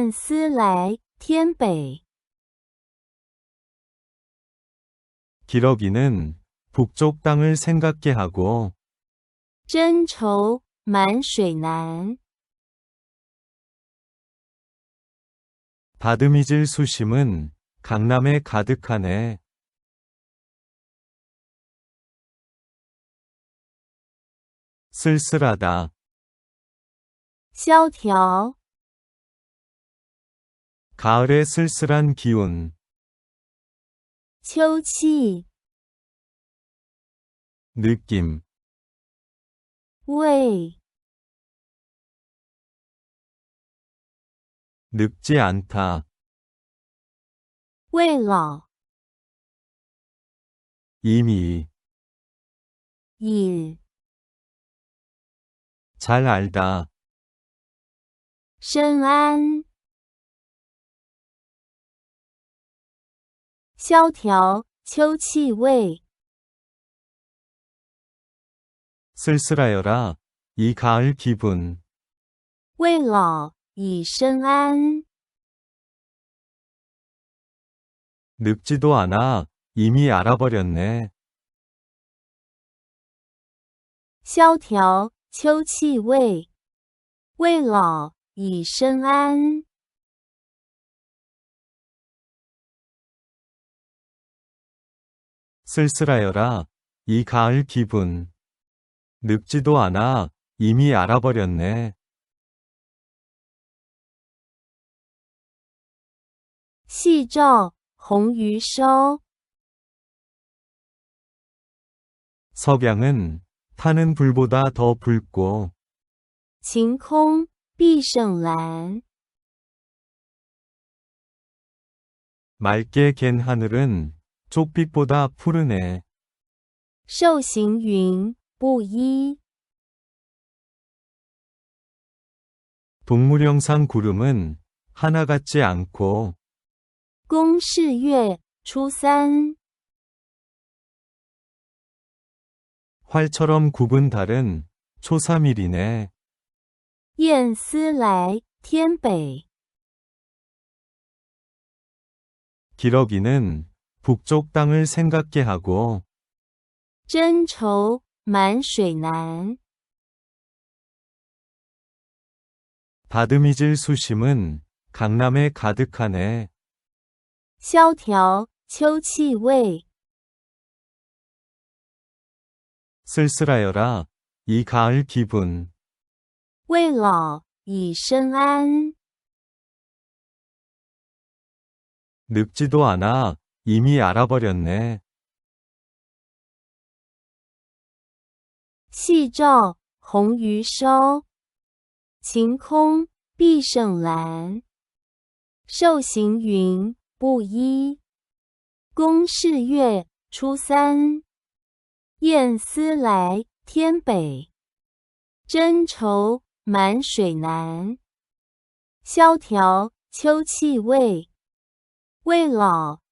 雁思来天北。 기러기는 북쪽 땅을 생각게 하고 真愁满水南。 다듬이질 수심은 강남에 가득하네. 쓸쓸하다. 萧条， 가을의 쓸쓸한 기운. 秋气， 느낌. 味， 늙지 않다. 未老， 이미. 已， 잘 알다. 深谙。 萧条，秋气味， 쓸쓸하여라. 이 가을 기분. 未老，已深谙。 늙지도 않아. 이미 알아버렸네. 萧条，秋气味，未老，已深谙。 쓸쓸하여라, 이 가을 기분. 늙지도 않아, 이미 알아버렸네. 시조, 홍유쇼. 석양은 타는 불보다 더 붉고 晴空, 비성란 맑게 갠 하늘은 쪽빛보다 푸르네. 寿行云不一， 동물영상 구름은 하나 같지 않고 公示月初三。 활처럼 굽은 달은 초삼일이네. 雁思来天北， 기러기는 북쪽 땅을 생각게 하고 真愁满水南。 다듬이질 수심은 강남에 가득하네. 萧条，秋气味， 쓸쓸하여라. 이 가을 기분. 未老，已深谙。 늙지도 않아. 이미 알아버렸네. 夕照红鱼烧，晴空碧胜蓝。寿行云不一，公示月初三。雁思来天北，真愁满水南。萧条，秋气味，未老，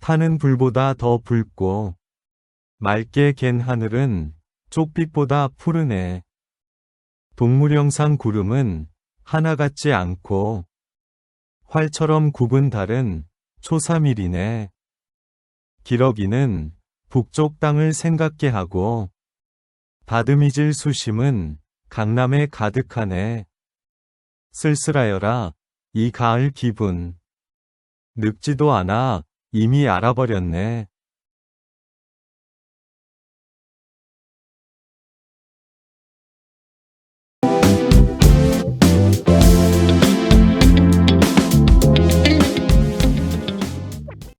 타는 불보다 더 붉고 맑게 갠 하늘은 쪽빛보다 푸르네. 동물영상 구름은 하나 같지 않고 활처럼 굽은 달은 초삼일이네. 기러기는 북쪽 땅을 생각게 하고 다듬이질 수심은 강남에 가득하네. 쓸쓸하여라. 이 가을 기분. 늙지도 않아. 이미 알아버렸네.